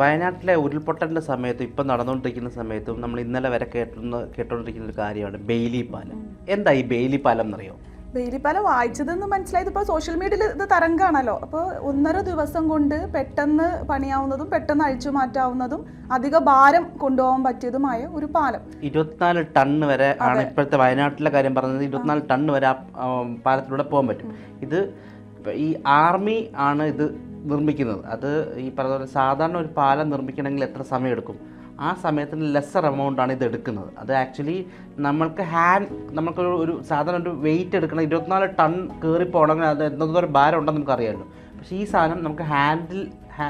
വയനാട്ടിലെ ഉരുൾപൊട്ടലിന്റെ സമയത്തും ഇപ്പം നടന്നുകൊണ്ടിരിക്കുന്ന സമയത്തും നമ്മൾ ഇന്നലെ വരെ കേട്ടുന്ന കേട്ടുകൊണ്ടിരിക്കുന്ന ഒരു കാര്യമാണ് ബെയിലി പാലം. എന്താ ഈ ബെയിലി പാലം എന്നറിയോ? പാലം വായിച്ചതെന്ന് മനസ്സിലായത് ഇപ്പോൾ സോഷ്യൽ മീഡിയയിൽ ഇത് തരംഗാണല്ലോ. അപ്പോൾ ഒന്നര ദിവസം കൊണ്ട് പെട്ടെന്ന് പണിയാവുന്നതും പെട്ടെന്ന് അഴിച്ചു മാറ്റാവുന്നതും അധിക ഭാരം കൊണ്ടുപോകാൻ പറ്റിയതുമായ ഒരു പാലം. ഇരുപത്തിനാല് ടണ്ണ് വരെ ആണ് ഇപ്പോഴത്തെ വയനാട്ടിലെ കാര്യം പറഞ്ഞത്. ഇരുപത്തിനാല് ടണ്ണ് വരെ പാലത്തിലൂടെ പോകാൻ പറ്റും. ഇത് ഈ ആർമി ആണ് ഇത് നിർമ്മിക്കുന്നത്. അത് ഈ പറഞ്ഞ പോലെ സാധാരണ ഒരു പാലം നിർമ്മിക്കണമെങ്കിൽ എത്ര സമയം എടുക്കും ആ സമയത്തിന് ലെസ്സർ എമൗണ്ട് ആണ് ഇത് എടുക്കുന്നത്. അത് ആക്ച്വലി നമ്മൾക്ക് ഹാൻഡ് നമുക്കൊരു ഒരു സാധാരണ ഒരു വെയിറ്റ് എടുക്കണം ഇരുപത്തിനാല് ടൺ കയറി പോകണമെങ്കിൽ അത് എന്തോരം ഭാരം ഉണ്ടെന്ന് നമുക്കറിയാമല്ലോ. പക്ഷേ ഈ സാധനം നമുക്ക് ഹാൻഡിൽ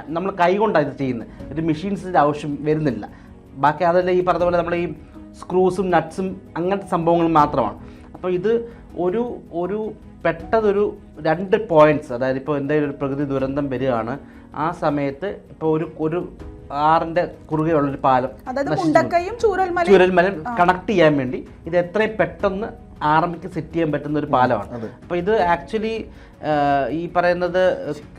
നമ്മൾ കൈ കൊണ്ടാണ് ഇത് ചെയ്യുന്നത്. ഒരു മെഷീൻസിന്റെ ആവശ്യം വരുന്നില്ല. ബാക്കി അതല്ല ഈ പറഞ്ഞ പോലെ നമ്മൾ ഈ സ്ക്രൂസും നട്ട്സും അങ്ങനത്തെ സംഭവങ്ങൾ മാത്രമാണ്. അപ്പോൾ ഇത് ഒരു ഒരു പെട്ടതൊരു രണ്ട് പോയിന്റ്സ് അതായത് ഇപ്പോൾ എന്തെങ്കിലും ഒരു പ്രകൃതി ദുരന്തം വരികയാണ്. ആ സമയത്ത് ഇപ്പോൾ ഒരു ഒരു ആറിന്റെ കുറുകെയുള്ളൊരു പാലം അതായത് മുണ്ടക്കയും ചൂരൽമലയും. ചുരൽമലം കണക്ട് ചെയ്യാൻ വേണ്ടി ഇത് എത്രയും പെട്ടെന്ന് ആർമിക്ക് സെറ്റ് ചെയ്യാൻ പറ്റുന്ന ഒരു പാലമാണ്. അപ്പോൾ ഇത് ആക്ച്വലി ഈ പറയുന്നത്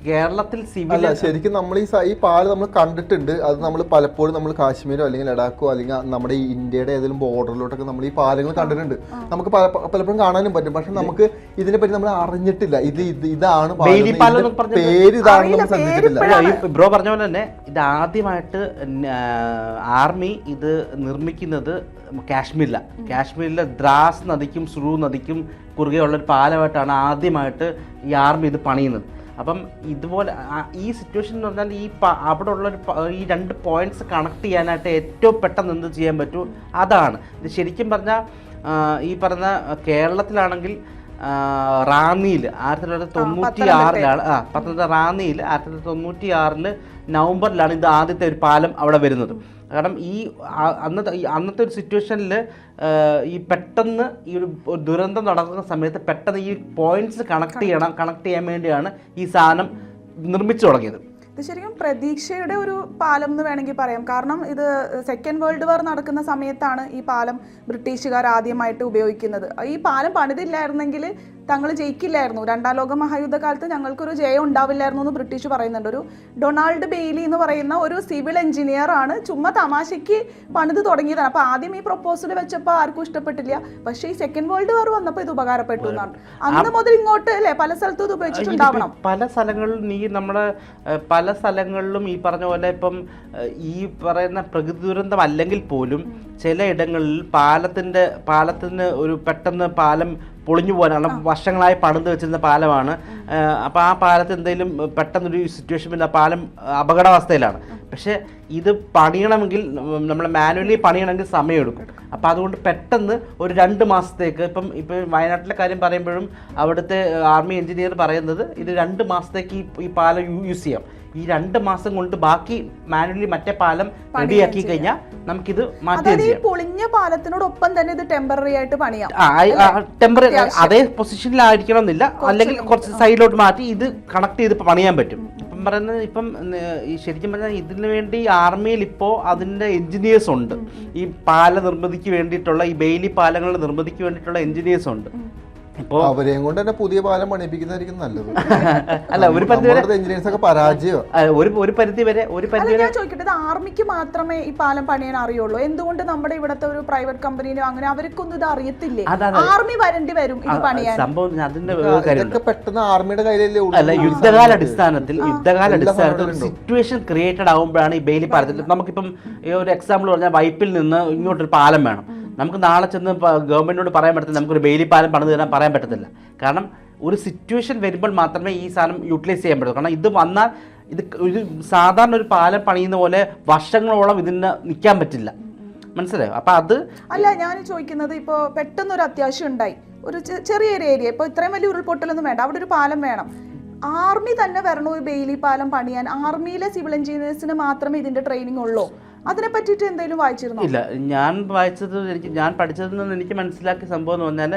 കേരളത്തിൽ സിവിൽ ശരിക്കും നമ്മൾ ഈ ഈ പാൽ നമ്മൾ കണ്ടിട്ടുണ്ട്. അത് നമ്മൾ പലപ്പോഴും നമ്മൾ കാശ്മീരോ അല്ലെങ്കിൽ ലഡാക്കോ അല്ലെങ്കിൽ നമ്മുടെ ഈ ഇന്ത്യയുടെ ഏതെങ്കിലും ബോർഡറിലോട്ടൊക്കെ നമ്മൾ ഈ പാലങ്ങൾ കണ്ടിട്ടുണ്ട്. നമുക്ക് പല- പലപ്പോഴും കാണാനും പറ്റും. പക്ഷെ നമുക്ക് ഇതിനെ പറ്റി നമ്മൾ അറിഞ്ഞിട്ടില്ല. ഇത് ഇത് ഇതാണ് പേര് ഇതാണെന്ന് നമ്മൾ ശ്രദ്ധിച്ചിട്ടില്ല ബ്രോ പറഞ്ഞ പോലെ തന്നെ ഇത് ആദ്യമായിട്ട് ആർമി ഇത് നിർമ്മിക്കുന്നത് കാശ്മീരിലാണ് കാശ്മീരിലെ ദ്രാസ് നദിക്കും സുറു നദിക്കും കുറുകെയുള്ള ഒരു പാലമായിട്ടാണ് ആദ്യമായിട്ട് ഈ ആർമി ഇത് പണിയുന്നത്. അപ്പം ഇതുപോലെ ഈ സിറ്റുവേഷൻ എന്ന് പറഞ്ഞാൽ ഈ അവിടെ ഉള്ള ഈ രണ്ട് പോയിന്റ്സ് കണക്ട് ചെയ്യാനായിട്ട് ഏറ്റവും പെട്ടെന്ന് എന്ത് ചെയ്യാൻ പറ്റൂ? അതാണ്. ഇത് ശരിക്കും പറഞ്ഞാൽ ഈ പറഞ്ഞ കേരളത്തിലാണെങ്കിൽ റാന്നിയിൽ ആയിരത്തി തൊള്ളായിരത്തി തൊണ്ണൂറ്റി ആറിലാണ് ആ പത്തനംതിട്ട റാന്നിയിൽ ആയിരത്തി തൊള്ളായിരത്തി തൊണ്ണൂറ്റി ആറിൽ നവംബറിലാണ് ഇത് ആദ്യത്തെ ഒരു പാലം അവിടെ വരുന്നത്. കാരണം ഈ അന്നത്തെ അന്നത്തെ ഒരു സിറ്റുവേഷനിൽ ഈ പെട്ടെന്ന് ഈ ഒരു ഒരു ദുരന്തം നടക്കുന്ന സമയത്ത് പെട്ടെന്ന് ഈ പോയിന്റ്സ് കണക്ട് ചെയ്യണം കണക്ട് ചെയ്യാൻ വേണ്ടിയാണ് ഈ സാധനം നിർമ്മിച്ചു തുടങ്ങിയത്. ഇത് ശരിക്കും പ്രതീക്ഷയുടെ ഒരു പാലം എന്ന് വേണമെങ്കിൽ പറയാം. കാരണം ഇത് സെക്കൻഡ് വേൾഡ് വാർ നടക്കുന്ന സമയത്താണ് ഈ പാലം ബ്രിട്ടീഷുകാർ ആദ്യമായിട്ട് ഉപയോഗിക്കുന്നത്. ഈ പാലം പണിതില്ലായിരുന്നെങ്കിൽ തങ്ങൾ ജയിക്കില്ലായിരുന്നു. രണ്ടാം ലോക മഹായുദ്ധ കാലത്ത് ഞങ്ങൾക്കൊരു ജയം ഉണ്ടാവില്ലായിരുന്നു എന്ന് ബ്രിട്ടീഷ് പറയുന്നുണ്ട്. ഒരു ഡൊണാൾഡ് ബെയ്ലി എന്ന് പറയുന്ന ഒരു സിവിൽ എഞ്ചിനീയർ ആണ് ചുമ്മാ തമാശയ്ക്ക് പണിത് തുടങ്ങിയതാണ്. അപ്പോൾ ആദ്യം ഈ പ്രൊപ്പോസൽ വെച്ചപ്പോൾ ആർക്കും ഇഷ്ടപ്പെട്ടില്ല. പക്ഷേ ഈ സെക്കൻഡ് വേൾഡ് വാർ വന്നപ്പോൾ ഇത് ഉപകാരപ്പെട്ടു എന്നാണ്. അന്ന് മുതൽ ഇങ്ങോട്ട് അല്ലേ പല സ്ഥലത്തും ഇത് ഉപയോഗിച്ചിട്ടുണ്ടാവണം. പല സ്ഥലങ്ങളിലും ഈ നമ്മുടെ പല സ്ഥലങ്ങളിലും ഈ പറഞ്ഞ പോലെ ഇപ്പം ഈ പറയുന്ന പ്രകൃതി ദുരന്തം അല്ലെങ്കിൽ പോലും ചില ഇടങ്ങളിൽ പാലത്തിന്റെ പാലത്തിന് ഒരു പെട്ടെന്ന് പാലം പൊളിഞ്ഞു പോകാനാണ് വർഷങ്ങളായി പണിത് വെച്ചിരുന്ന പാലമാണ്. അപ്പോൾ ആ പാലത്ത് എന്തെങ്കിലും പെട്ടെന്നൊരു സിറ്റുവേഷൻ ആ പാലം അപകടാവസ്ഥയിലാണ്. പക്ഷേ ഇത് പണിയണമെങ്കിൽ നമ്മൾ മാനുവലി പണിയണമെങ്കിൽ സമയമെടുക്കും. അപ്പോൾ അതുകൊണ്ട് പെട്ടെന്ന് ഒരു രണ്ട് മാസത്തേക്ക് ഇപ്പം ഇപ്പം വയനാട്ടിലെ കാര്യം പറയുമ്പോഴും അവിടുത്തെ ആർമി എഞ്ചിനീയർ പറയുന്നത് ഇത് രണ്ട് മാസത്തേക്ക് ഈ ഈ പാലം യൂസ് ചെയ്യാം. ഈ രണ്ട് മാസം കൊണ്ട് ബാക്കി മാനുവലി മറ്റേ പാലം റെഡിയാക്കി കഴിഞ്ഞാൽ നമുക്കിത് മാറ്റി പൊളിഞ്ഞ പാലത്തിനോടൊപ്പം തന്നെ ഇത് ടെമ്പററി ആയിട്ട് പണിയാം. ടെമ്പററി അതേ പൊസിഷനിലായിരിക്കണം എന്നില്ല അല്ലെങ്കിൽ കുറച്ച് സൈഡിലോട്ട് മാറ്റി ഇത് കണക്ട് ചെയ്ത് പണിയാൻ പറ്റും. പറയുന്നത് ഇപ്പം ഈ ശരിക്കും പറഞ്ഞാൽ ഇതിനു വേണ്ടി ആർമിയിൽ ഇപ്പോൾ അതിന്റെ എഞ്ചിനീയേഴ്സ് ഉണ്ട്. ഈ പാല നിർമ്മിതിക്ക് വേണ്ടിയിട്ടുള്ള ഈ ബെയിലി പാലങ്ങളുടെ നിർമ്മിതിക്ക് വേണ്ടിയിട്ടുള്ള എഞ്ചിനീയേഴ്സ് ഉണ്ട്. അവരെയും കൊണ്ട് തന്നെ പുതിയ പാലം പണിപ്പിക്കുന്നതായിരിക്കും നല്ലത്. അല്ല ഒരു പരിധി വരെ എഞ്ചിനീയേഴ്സ് ഒക്കെ പരാജയം. ഒരു ഒരു പരിധി വരെ ഒരു പരിധി വരെ ഞാൻ ചോദിക്കട്ടെ ഇത് ആർമിക്ക് മാത്രമേ ഈ പാലം പണിയാൻ അറിയുള്ളൂ? എന്തുകൊണ്ട് നമ്മുടെ ഇവിടുത്തെ ഒരു പ്രൈവറ്റ് കമ്പനിയിലും അങ്ങനെ അവർക്കൊന്നും ഇത് അറിയത്തില്ലേ? ആർമി വരേണ്ടി വരും ഇത് പണിയാൻ. സംഭവം ഇതൊക്കെ പെട്ടെന്ന് ആർമിയുടെ കയ്യിലല്ലേ. അല്ല യുദ്ധകാല അടിസ്ഥാനത്തിൽ യുദ്ധകാല അടിസ്ഥാനത്തിൽ ഒരു സിറ്റുവേഷൻ ക്രിയേറ്റഡ് ആകുമ്പോഴാണ് ഈ ബെയിലി പാലത്തിൽ നമുക്കിപ്പം ഈ ഒരു എക്സാമ്പിൾ പറഞ്ഞാൽ വൈപ്പിൽ നിന്ന് ഇങ്ങോട്ടൊരു പാലം വേണം. നമുക്ക് നാളെ ചെന്ന് ഗവൺമെന്റിനോട് പറയാൻ പറ്റത്തില്ല. നമുക്കൊരു ബെയിലി പാലം പണിത് തരാൻ പറയാൻ പറ്റത്തില്ല. കാരണം ഒരു സിറ്റുവേഷൻ വരുമ്പോൾ മാത്രമേ ഈ സാധനം യൂട്ടിലൈസ് ചെയ്യാൻ പറ്റൂ കാരണം ഇത് വന്നാൽ ഇത് ഒരു സാധാരണ ഒരു പാലം പണിയുന്ന പോലെ വർഷങ്ങളോളം ഇതിന് നിൽക്കാൻ പറ്റില്ല. മനസ്സിലായോ? അപ്പം അത് അല്ല ഞാൻ ചോദിക്കുന്നത് ഇപ്പോൾ പെട്ടെന്ന് ഒരു അത്യാവശ്യം ഉണ്ടായി. ഒരു ചെറിയൊരു ഏരിയ ഇപ്പോൾ ഇത്രയും വലിയ ഉരുൾപൊട്ടലൊന്നും വേണ്ട. അവിടെ ഒരു പാലം വേണം. ആർമി തന്നെ വരണോ ബെയിലി പാലം പണിയാൻ? ആർമിയിലെ സിവിൽ എഞ്ചിനീയേഴ്സിന് മാത്രമേ ഇതിന്റെ ട്രെയിനിങ് ഉള്ളൂ? അതിനെ പറ്റിയിട്ട് എന്തെങ്കിലും വായിച്ചിരുന്നോ? ഇല്ല ഞാൻ വായിച്ചത് എനിക്ക് ഞാൻ പഠിച്ചതിൽ നിന്ന് എനിക്ക് മനസ്സിലാക്കിയ സംഭവം എന്ന് പറഞ്ഞാൽ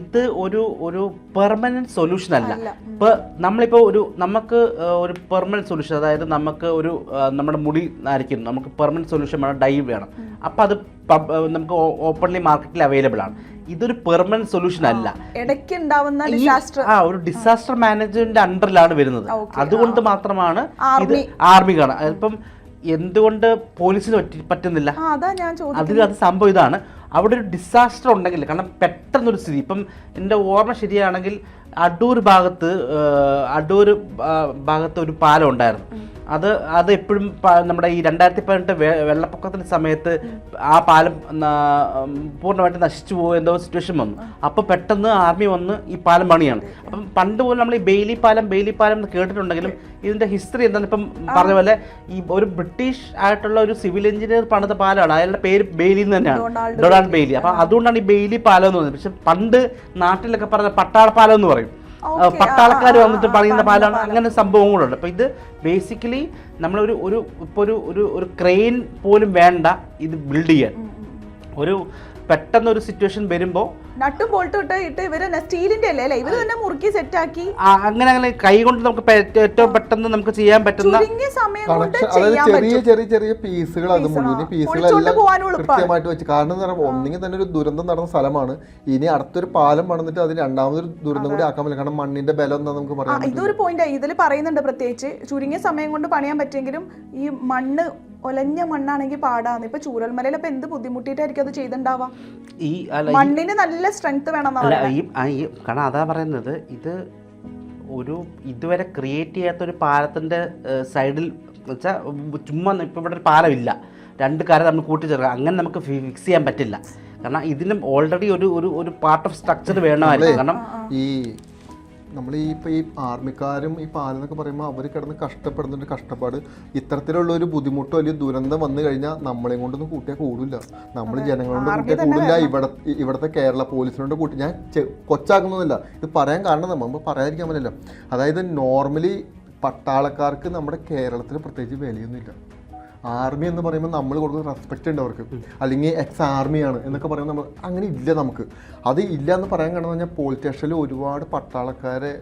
ഇത് ഒരു ഒരു പെർമനന്റ് സൊല്യൂഷൻ അല്ല. ഇപ്പോൾ ഇപ്പൊ നമ്മളിപ്പോൾ ഒരു നമുക്ക് ഒരു പെർമനന്റ് സൊല്യൂഷൻ അതായത് നമുക്ക് ഒരു നമ്മുടെ മുടി നരയ്ക്കുന്നു നമുക്ക് പെർമനന്റ് സൊല്യൂഷൻ വേണം ഡൈ വേണം. അപ്പോൾ അത് നമുക്ക് ഓപ്പൺലി മാർക്കറ്റിൽ അവൈലബിൾ ആണ്. ഇതൊരു പെർമനന്റ് സൊല്യൂഷൻ അല്ല. ഇടയ്ക്ക് ഉണ്ടാവുന്ന ആ ഒരു ഡിസാസ്റ്റർ മാനേജ്മെന്റ് അണ്ടറിലാണ് വരുന്നത്. അതുകൊണ്ട് മാത്രമാണ് ഇത് Army. ആർമി കാണാം ഇപ്പം എന്തുകൊണ്ട് പോലീസിന് പറ്റുന്നില്ല? അതിൽ അത് സംഭവം ഇതാണ്. അവിടെ ഒരു ഡിസാസ്റ്റർ ഉണ്ടെങ്കിൽ കാരണം പെട്ടെന്നൊരു സ്ഥിതി. ഇപ്പം എന്റെ ഓർമ്മ ശരിയാണെങ്കിൽ അടൂർ ഭാഗത്ത് അടൂർ ഭാഗത്ത് ഒരു പാലം ഉണ്ടായിരുന്നു. അത് അത് എപ്പോഴും നമ്മുടെ ഈ രണ്ടായിരത്തി പതിനെട്ട് വെള്ളപ്പൊക്കത്തിന്റെ സമയത്ത് ആ പാലം പൂർണമായിട്ട് നശിച്ചു പോകും എന്തോ സിറ്റുവേഷൻ വന്നു. അപ്പോൾ പെട്ടെന്ന് ആർമി വന്ന് ഈ പാലം പണിയാണ്. അപ്പം പണ്ട് പോലും നമ്മൾ ഈ ബെയിലി പാലം ബെയിലി പാലം എന്ന് കേട്ടിട്ടുണ്ടെങ്കിലും ഇതിന്റെ ഹിസ്റ്ററി എന്താണ്? ഇപ്പം പറഞ്ഞ പോലെ ഈ ഒരു ബ്രിട്ടീഷ് ആയിട്ടുള്ള ഒരു സിവിൽ എഞ്ചിനീയർ പണിത പാലമാണ് അയാളുടെ പേര് ബെയിലി എന്ന് തന്നെയാണ്. Donald Bailey. അപ്പം അതുകൊണ്ടാണ് ഈ ബെയിലി പാലം എന്ന് പറയുന്നത്. പക്ഷെ പണ്ട് നാട്ടിലൊക്കെ പറഞ്ഞ പട്ടാള പാലം എന്ന് പറയും. പട്ടാളക്കാർ വന്നിട്ട് പറയുന്ന പാലാണ്. അങ്ങനെ സംഭവങ്ങളുണ്ട് അപ്പൊ ഇത് ബേസിക്കലി നമ്മളൊരു ഒരു ഇപ്പോൾ ഒരു ഒരു ഒരു ക്രെയിൻ പോലും വേണ്ട ഇത് ബിൽഡ് ചെയ്യാൻ. ഒരു പെട്ടെന്നൊരു സിറ്റുവേഷൻ വരുമ്പോൾ നട്ടും ബോൾട്ടും ഇട്ട് ഇട്ട് ഇവർ സ്റ്റീലിന്റെ അല്ലേ? അല്ലേ? ഇവർ തന്നെ മുറുക്കി സെറ്റാക്കി അങ്ങനെ അങ്ങനെ കൈ കൊണ്ട് നമുക്ക് പെ- ഏറ്റവും പെട്ടെന്ന് നമുക്ക് ചെയ്യാൻ പറ്റുന്ന ചുരുങ്ങിയ സമയം കൊണ്ട് കണക്ഷൻ അതായത് ചെയ്യാൻ ചെറിയ പറ്റും. ചെറിയ ചെറിയ പീസുകൾ അത് മുഴുവൻ ആ. പീസുകളെല്ലാം പോകാനും എളുപ്പമാണ്. കൃത്യമായിട്ട് വെച്ച്. കാരണം എന്ന് പറഞ്ഞാൽ ഒന്നെങ്കിൽ തന്നെ ഒരു ദുരന്തം നടന്ന സ്ഥലമാണ്. ഇനി അടുത്തൊരു പാലം പണിതിട്ട് അത് രണ്ടാമതൊരു ദുരന്തം കൂടി ആക്കാൻ പറ്റില്ല. കാരണം മണ്ണിന്റെ ബലം എന്താ നമുക്ക് ആ പറയാൻ പറ്റില്ല. ഇതൊരു പോയിന്റ് ഇതിൽ പറയുന്നുണ്ട് പ്രത്യേകിച്ച്. ചുരുങ്ങിയ സമയം കൊണ്ട് പണിയാൻ പറ്റുമെങ്കിലും ഈ മണ്ണ് ഒലഞ്ഞ മണ്ണാണെങ്കിൽ പാടാന്ന്. ഇപ്പൊ ചൂരൽമലയിൽ ഇപ്പൊ എന്ത് ബുദ്ധിമുട്ടിയിട്ടായിരിക്കും അത് ചെയ്തിണ്ടാവാ? ഈ മണ്ണിന് നല്ല സ്ട്രെങ്ത് വേണം അല്ല ഈ കാരണം അതാ പറയുന്നത് ഇത് ഒരു ഇതുവരെ ക്രിയേറ്റ് ചെയ്യാത്ത ഒരു പാലത്തിന്റെ സൈഡിൽ വെച്ചാൽ ചുമ്മാ ഇപ്പം ഇവിടെ ഒരു പാലമില്ല. രണ്ട് കാര്യം നമ്മൾ കൂട്ടിച്ചേർക്കാം അങ്ങനെ നമുക്ക് ഫിക്സ് ചെയ്യാൻ പറ്റില്ല. കാരണം ഇതിനും ഓൾറെഡി ഒരു ഒരു ഒരു പാർട്ട് ഓഫ് സ്ട്രക്ചർ വേണമായിരുന്നു. കാരണം ഈ നമ്മൾ ഈ ഇപ്പോൾ ഈ ആർമിക്കാരും ഈ പാലെന്നൊക്കെ പറയുമ്പോൾ അവർ കിടന്ന് കഷ്ടപ്പെടുന്നൊരു കഷ്ടപ്പാട്. ഇത്തരത്തിലുള്ള ഒരു ബുദ്ധിമുട്ടോ അല്ലെങ്കിൽ ദുരന്തം വന്നു കഴിഞ്ഞാൽ നമ്മളെയും കൊണ്ടൊന്നും കൂട്ടിയാൽ കൂടില്ല. നമ്മൾ ജനങ്ങളോട് കൂട്ടിയാൽ കൂടില്ല. ഇവിടെ ഇവിടുത്തെ കേരള പോലീസിനോട് കൂട്ടി ഞാൻ കൊച്ചാക്കുന്നതല്ല ഇത് പറയാൻ കാരണം നമ്മൾ പറയാതിരിക്കാൻ പറ്റില്ല അതായത് നോർമലി പട്ടാളക്കാർക്ക് നമ്മുടെ കേരളത്തിൽ പ്രത്യേകിച്ച് വിലയൊന്നുമില്ല. ആർമി എന്ന് പറയുമ്പോൾ നമ്മൾ കൊടുക്കുന്ന റെസ്പെക്റ്റ് ഉണ്ട് അവർക്ക്. അല്ലെങ്കിൽ എക്സ് ആർമിയാണ് എന്നൊക്കെ പറയുമ്പോൾ നമ്മൾ അങ്ങനെ ഇല്ല നമുക്ക്. അത് ഇല്ല എന്ന് പറയാൻ കാരണം പറഞ്ഞാൽ പോലീസ് സ്റ്റേഷനിൽ ഒരുപാട് പട്ടാളക്കാരെ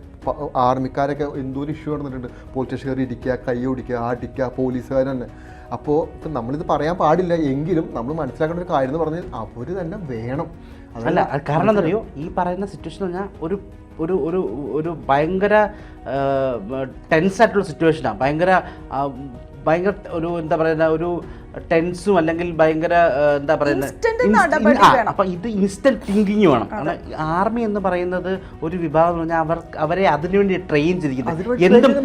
ആർമിക്കാരൊക്കെ എന്തോ ഒരു ഇഷ്യൂ നടന്നിട്ടുണ്ട് പോലീസ് കയറി ഇടിക്കുക കൈ ഓടിക്കുക അടിക്കുക പോലീസുകാർ തന്നെ. അപ്പോൾ ഇപ്പം നമ്മളിത് പറയാൻ പാടില്ല. എങ്കിലും നമ്മൾ മനസ്സിലാക്കേണ്ട ഒരു കാര്യം എന്ന് പറഞ്ഞാൽ അവർ തന്നെ വേണം. അല്ല കാരണം കാരണം എന്തറിയോ ഈ പറയുന്ന സിറ്റുവേഷൻ പറഞ്ഞാൽ ഒരു ഒരു ഒരു ഒരു ഭയങ്കര ടെൻസ് ആയിട്ടുള്ള സിറ്റുവേഷനാണ് ഭയങ്കര ഭയങ്കര ഒരു എന്താ പറയുന്ന ഒരു ടെൻസും അല്ലെങ്കിൽ ഭയങ്കര എന്താ പറയുന്നത്. അപ്പൊ ഇത് ഇൻസ്റ്റന്റ് തിങ്കിങ് വേണം. കാരണം ആർമി എന്ന് പറയുന്നത് ഒരു വിഭാഗം എന്ന് പറഞ്ഞാൽ അവർ അവരെ അതിനുവേണ്ടി ട്രെയിൻ ചെയ്തിരിക്കുന്നത്. എന്തും.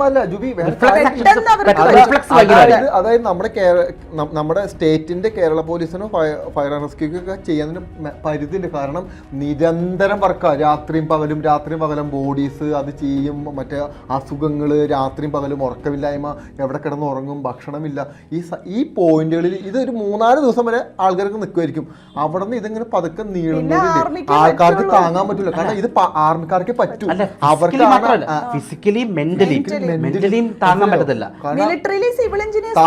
അതായത് അതായത് നമ്മുടെ നമ്മുടെ സ്റ്റേറ്റിന്റെ കേരള പോലീസിനും ഫയർ റെസ്ക്യൂ ഒക്കെ ചെയ്യാനൊരു മെ- പരിധിയുണ്ട്. കാരണം നിരന്തരം വർക്കാണ് രാത്രിയും പകലും രാത്രിയും പകലും ബോഡീസ് അത് ചെയ്യും. മറ്റേ അസുഖങ്ങൾ രാത്രിയും പകലും ഉറക്കമില്ലായ്മ എവിടെ കിടന്ന് ഉറങ്ങും ഭക്ഷണമില്ല. ഈ സ- ഈ ഇത് ഒരു മൂന്നാൽ ദിവസം വരെ ആൾക്കാർക്ക് നിൽക്കുമായിരിക്കും അവിടെ നിന്ന് ഇതിങ്ങനെ പതുക്കെ നീളുന്നതിൽ ആൾക്കാർക്ക് താങ്ങാൻ പറ്റില്ല കാരണം ഇത് ആർമിക്കാർക്ക് പറ്റൂ. അവർക്ക് ഫിസിക്കലി മെന്റലി മെന്റലിയും താങ്ങാൻ പറ്റത്തില്ല. മിലിറ്ററിയിലെ സിവിൽ എഞ്ചിനീയേഴ്സ്.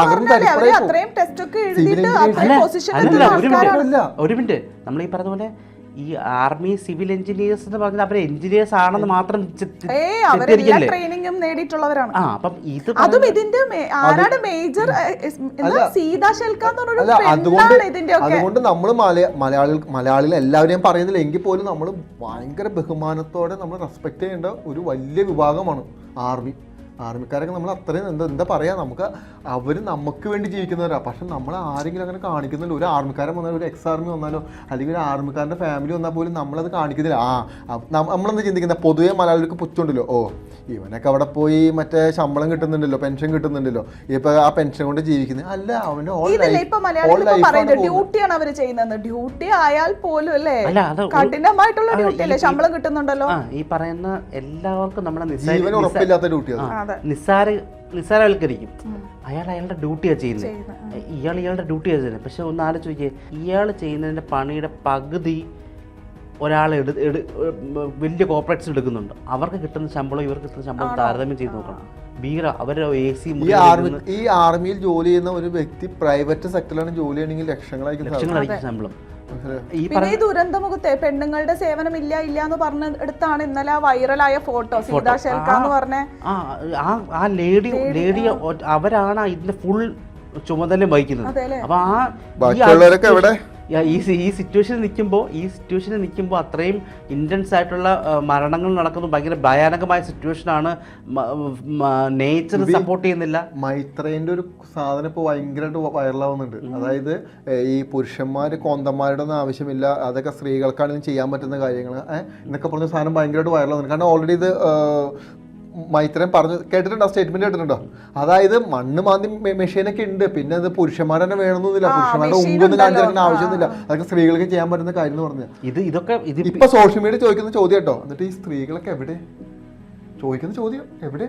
അത്രയും ടെസ്റ്റ് ഒക്കെ എഴുതിയിട്ട് ഒരു മിനിറ്റ്. നമ്മൾ ഈ പറഞ്ഞ പോലെ ഈ ആർമി സിവിൽ എഞ്ചിനീയേഴ്സ് എന്ന് പറഞ്ഞാൽ അവർ എഞ്ചിനീയേഴ്സ് ആണെന്ന് മാത്രം ട്രെയിനിങ്ങും നേടിയിട്ടുള്ളവരാണ്. ആ അപ്പം ഇത് അതും ഇതിന്റെ ആരാണ് മേജർ സീതാ പറഞ്ഞൊരു അതുകൊണ്ട് ഇതിന്റെ ഒക്കെ അതുകൊണ്ട് നമ്മൾ മലയ മലയാളി മലയാളികൾ എല്ലാവരും ഞാൻ പറയുന്നില്ല. എങ്കിൽ പോലും നമ്മൾ ഭയങ്കര ബഹുമാനത്തോടെ നമ്മൾ റെസ്പെക്ട് ചെയ്യേണ്ട ഒരു വലിയ വിഭാഗമാണ് ആർമി. ആർമിക്കാരൊക്കെ നമ്മൾ അത്രയും എന്താ എന്താ പറയാ നമുക്ക് അവർ നമുക്ക് വേണ്ടി ജീവിക്കുന്നവരാ. പക്ഷെ നമ്മൾ ആരെങ്കിലും അങ്ങനെ കാണിക്കുന്നില്ല ഒരു ആർമിക്കാരൻ വന്നാലും ഒരു എക്സ് ആർമി വന്നാലോ അല്ലെങ്കിൽ ഒരു ആർമിക്കാരന്റെ ഫാമിലി വന്നാൽ പോലും നമ്മളത് കാണിക്കുന്നില്ല. ആ നമ്മളെന്താ ചിന്തിക്കുന്നത് പൊതുവെ മലയാളികൾക്ക് പുച്ഛുണ്ടല്ലോ ഓ ഇവനൊക്കെ അവിടെ പോയി മറ്റേ ശമ്പളം കിട്ടുന്നുണ്ടല്ലോ പെൻഷൻ കിട്ടുന്നുണ്ടല്ലോ. ഇപ്പൊ ആ പെൻഷൻ കൊണ്ട് ജീവിക്കുന്നത് അല്ല അവന്റെ ഓൾ ലൈഫ് ഡ്യൂട്ടിയാണ് അവർ ചെയ്യുന്നത് ഡ്യൂട്ടി ആയാൽ പോലും അല്ലേ? ഒരു- കഠിനമായിട്ടുള്ള ഡ്യൂട്ടി അല്ലേ? ശമ്പളം കിട്ടുന്നുണ്ടല്ലോ. ആ ഈ പറയുന്ന എല്ലാവർക്കും നമ്മളെ നിസ്സാര ജീവൻ ഉറപ്പില്ലാത്ത ഡ്യൂട്ടി അത് ആ, അതെ നിസ്സാര നിസ്സാരവൽക്കരിക്കും. അയാൾ അയാളുടെ ഡ്യൂട്ടിയാണ് ചെയ്യുന്നത്. ഇയാൾ ഇയാളുടെ ഡ്യൂട്ടിയാണ് ചെയ്യുന്നത്. പക്ഷെ ഒന്ന് ആലോചിക്കുക ഇയാൾ ചെയ്യുന്നതിന്റെ പണിയുടെ പകുതി ഒരാൾ എടു എടു വലിയ കോർപ്പറേറ്റ്സ് എടുക്കുന്നുണ്ട്. അവർക്ക് കിട്ടുന്ന ശമ്പളം ഇവർക്ക് കിട്ടുന്ന ശമ്പളം താരതമ്യം ചെയ്ത് നോക്കണം. ഭീകര അവരുടെ എ സി ഈ ആർമി ഈ ആർമിയിൽ ജോലി ചെയ്യുന്ന ഒരു വ്യക്തി പ്രൈവറ്റ് സെക്ടറിലാണ് ജോലി ചെയ്യണമെങ്കിൽ ലക്ഷങ്ങളായിരിക്കും ശമ്പളം. പിന്നെ ഈ ദുരന്തമുഖത്തെ പെണ്ണുങ്ങളുടെ സേവനം ഇല്ല ഇല്ല എന്ന് പറഞ്ഞ എടുത്താണ് ഇന്നലെ ആ വൈറലായ ഫോട്ടോ സീതാ ഷെൽക്ക എന്ന് പറഞ്ഞ ആ ലേഡി ലേഡി അവരാണ് ഇതിന്റെ ഫുൾ ചുമതല വഹിക്കുന്നത്. അപ്പൊ ആ ബാക്കിയുള്ളവരൊക്കെ എവിടെ? ഈ ഈ സിറ്റുവേഷനിൽ നിൽക്കുമ്പോൾ ഈ സിറ്റുവേഷനിൽ നിൽക്കുമ്പോൾ അത്രയും ഇന്റൻസ് ആയിട്ടുള്ള മരണങ്ങൾ നടക്കുന്നു. ഭയങ്കര ഭയാനകമായ സിറ്റുവേഷനാണ് നേച്ചർ സപ്പോർട്ട് ചെയ്യുന്നില്ല. മൈത്രേന്റെ ഒരു സാധനം ഇപ്പോൾ ഭയങ്കരമായിട്ട് വൈറലാവുന്നുണ്ട് അതായത് ഈ പുരുഷന്മാർ കോന്തന്മാരുടെ ഒന്നും ആവശ്യമില്ല. അതൊക്കെ സ്ത്രീകൾക്കാണെങ്കിലും ചെയ്യാൻ പറ്റുന്ന കാര്യങ്ങൾ എന്നൊക്കെ പറഞ്ഞ സാധനം ഭയങ്കരമായിട്ട് വൈറലാവുന്നുണ്ട് കാരണം ഓൾറെഡി ഇത് മൈത്രൻ പറഞ്ഞു കേട്ടിട്ടുണ്ടോ? സ്റ്റേറ്റ്മെന്റ് കേട്ടിട്ടുണ്ടോ? അതായത് മണ്ണ് മാന്തി മെഷീനൊക്കെ ഉണ്ട്. പിന്നെ അത് പുരുഷന്മാരെ വേണമെന്നില്ല. പുരുഷന്മാരുടെ ഉണ്ടെന്ന് കാണിച്ചിരിക്കുന്ന. ആവശ്യമൊന്നുമില്ല. അതൊക്കെ സ്ത്രീകൾക്ക് ചെയ്യാൻ പറ്റുന്ന കാര്യം എന്ന് പറഞ്ഞു. ഇത് ഇതൊക്കെ ഇത് ഇപ്പൊ സോഷ്യൽ മീഡിയ ചോദിക്കുന്ന ചോദ്യം കേട്ടോ. എന്നിട്ട് ഈ സ്ത്രീകളൊക്കെ എവിടെ? ചോദിക്കുന്ന ചോദ്യം എവിടെ?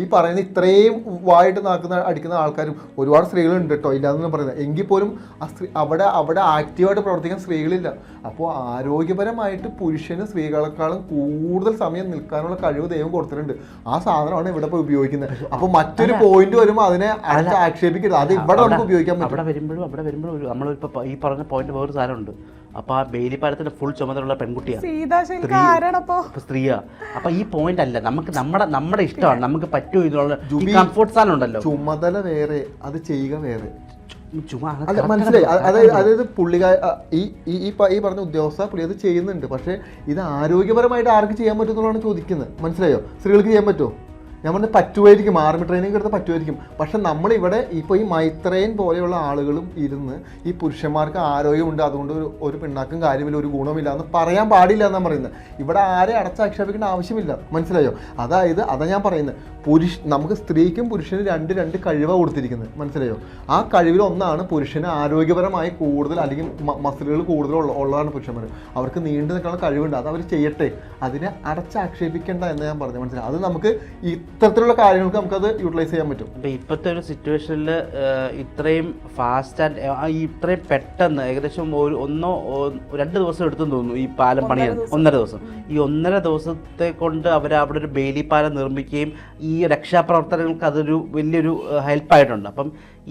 ഈ പറയുന്ന ഇത്രയും വായിട്ട് നടക്കുന്ന അടിക്കുന്ന ആൾക്കാരും ഒരുപാട് സ്ത്രീകളുണ്ട് കേട്ടോ. ഇല്ലാന്നൊന്നും പറയുന്നത്. എങ്കിൽ പോലും ആ സ്ത്രീ അവിടെ അവിടെ ആക്റ്റീവായിട്ട് പ്രവർത്തിക്കാൻ സ്ത്രീകളില്ല. അപ്പോൾ ആരോഗ്യപരമായിട്ട് പുരുഷന് സ്ത്രീകളെക്കാളും കൂടുതൽ സമയം നിൽക്കാനുള്ള കഴിവ് ദൈവം കൊടുത്തിട്ടുണ്ട്. ആ സാധനമാണ് ഇവിടെ ഇപ്പോൾ ഉപയോഗിക്കുന്നത്. അപ്പോൾ മറ്റൊരു പോയിന്റ് വരുമ്പോൾ അതിനെ ആക്ഷേപിക്കരുത്. അത് ഇവിടെ നമുക്ക് ഉപയോഗിക്കാൻ പറ്റും. അവിടെ വരുമ്പോഴും അവിടെ വരുമ്പോഴും നമ്മളിപ്പോൾ ഈ പറഞ്ഞ പോയിന്റ് വേറൊരു സാധനമുണ്ട്. അപ്പോൾ ആ ബേലിപ്പാലത്തിന്റെ പാലത്തിന്റെ ഫുൾ ചുമതലയുള്ള പെൺകുട്ടിയാണ് അപ്പൊ സ്ത്രീയാ. അപ്പൊ ഈ പോയിന്റ് അല്ല. നമുക്ക് നമ്മുടെ നമ്മുടെ ഇഷ്ടമാണ്. നമുക്ക് പറ്റൂ ഇതിനുള്ള കംഫോർട്ട് സാധനം ഉണ്ടല്ലോ. ചുമതല വേറെ അത് ചെയ്യുക വേറെ. അത് മനസ്സിലായി. അതായത് അതായത് ഈ ഈ ഈ പറഞ്ഞ ഉദ്യോഗസ്ഥ പുള്ളി അത് ചെയ്യുന്നുണ്ട്. പക്ഷേ ഇത് ആരോഗ്യപരമായിട്ട് ആർക്ക് ചെയ്യാൻ പറ്റുമെന്നുള്ളതാണ് ചോദിക്കുന്നത്. മനസ്സിലായോ? സ്ത്രീകൾക്ക് ചെയ്യാൻ പറ്റുമോ? ഞാൻ പറഞ്ഞത് പറ്റുമായിരിക്കും. ആർമി ട്രെയിനിങ് എടുത്ത് പറ്റുമായിരിക്കും. പക്ഷെ നമ്മളിവിടെ ഇപ്പോൾ ഈ മൈത്രേൻ പോലെയുള്ള ആളുകളും ഇരുന്ന് ഈ പുരുഷന്മാർക്ക് ആരോഗ്യമുണ്ട് അതുകൊണ്ട് ഒരു ഒരു പിണ്ണാക്കും കാര്യമില്ല ഒരു ഗുണമില്ല എന്ന് പറയാൻ പാടില്ല എന്നാണ് പറയുന്നത്. ഇവിടെ ആരെ അടച്ചാക്ഷേപിക്കേണ്ട ആവശ്യമില്ല. മനസ്സിലായോ? അതായത് അതാ ഞാൻ പറയുന്നത്. പുരുഷ നമുക്ക് സ്ത്രീക്കും പുരുഷനും രണ്ട് രണ്ട് കഴിവാണ് കൊടുത്തിരിക്കുന്നത്. മനസ്സിലായോ? ആ കഴിവിൽ ഒന്നാണ് പുരുഷന് ആരോഗ്യപരമായി കൂടുതൽ അല്ലെങ്കിൽ മസിലുകൾ കൂടുതൽ ഉള്ളതാണ് പുരുഷന്മാർ അവർക്ക് നീണ്ടു നിൽക്കാനുള്ള കഴിവുണ്ട്. അത് അവർ ചെയ്യട്ടെ. അതിനെ അടച്ചാക്ഷേപിക്കേണ്ട എന്ന് ഞാൻ പറഞ്ഞു മനസ്സിലായി? അത് നമുക്ക് ഇത്തരത്തിലുള്ള കാര്യങ്ങൾക്ക് നമുക്കത് യൂട്ടിലൈസ് ചെയ്യാൻ പറ്റും. അപ്പൊ ഇപ്പോഴത്തെ ഒരു സിറ്റുവേഷനിൽ ഇത്രയും ഫാസ്റ്റ് ആൻഡ് ഇത്രയും പെട്ടെന്ന് ഏകദേശം ഒരു ഒന്നോ രണ്ട് ദിവസം എടുത്തെന്ന് തോന്നുന്നു ഈ പാലം പണിയാൻ ഒന്നര ദിവസം. ഈ ഒന്നര ദിവസത്തെ കൊണ്ട് അവർ അവിടെ ഒരു ബേലി പാലം നിർമ്മിക്കുകയും ഈ രക്ഷാപ്രവർത്തനങ്ങൾക്ക് അതൊരു വലിയൊരു ഹെൽപ്പായിട്ടുണ്ട് അപ്പം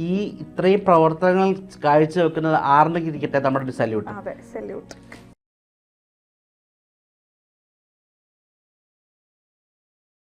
ഈ ഇത്രയും പ്രവർത്തനങ്ങൾ കാഴ്ചവെക്കുന്നത് ആർമിക്ക് ഇരിക്കട്ടെ നമ്മുടെ ഒരു സല്യൂട്ട് അതെ സല്യൂട്ട്